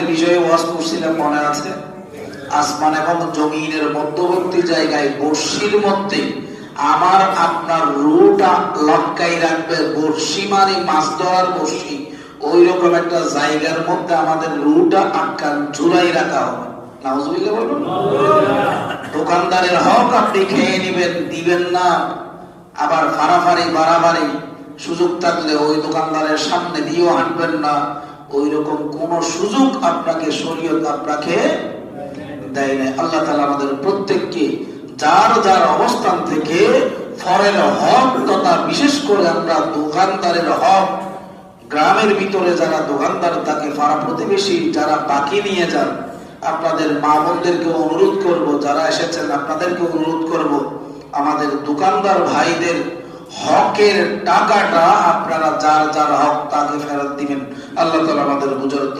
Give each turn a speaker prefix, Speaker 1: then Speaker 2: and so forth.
Speaker 1: আসমানের বিষয়ে ওয়াজ করছিলাম মনে আছে? আসমান এবং জমিনের মধ্যবর্তী জায়গায় বর্ষির মধ্যে আমার আপনার রুটা লটকাই রাখবে বর্ষি মানে মাছ ধরার বর্ষি। ওই রকম একটা জায়গার মধ্যে আমাদের রুটা আটকান ঝুলাই রাখা হবে। দোকানদারের হক আপনি খেয়ে নেবেন, দিবেন না। আবার ফাড়াফাড়ি, বাড়াবাড়ি সুযোগ থাকলে ওই দোকানদারের সামনে দিয়েও হাঁটবেন না। ওই রকম কোন সুযোগ আপনাকে শরীয়ত আপনাকে দেয় না আল্লাহ তালা আমাদের প্রত্যেককে যার যার অবস্থান থেকে ফরের হক তথা বিশেষ করে আমরা দোকানদারের হক, গ্রামের ভিতরে যারা দোকানদার থাকে, পাড়া প্রতিবেশী যারা বাকি নিয়ে যান, আপনাদের মা বোনদেরকে অনুরোধ করব, যারা এসেছেন আপনাদেরকে অনুরোধ করব, আমাদের দোকানদার ভাইদের হকের টাকাটা আপনারা যার যার হক তাকে ফেরত দিবেন। আল্লাহ তালা আমাদের করুন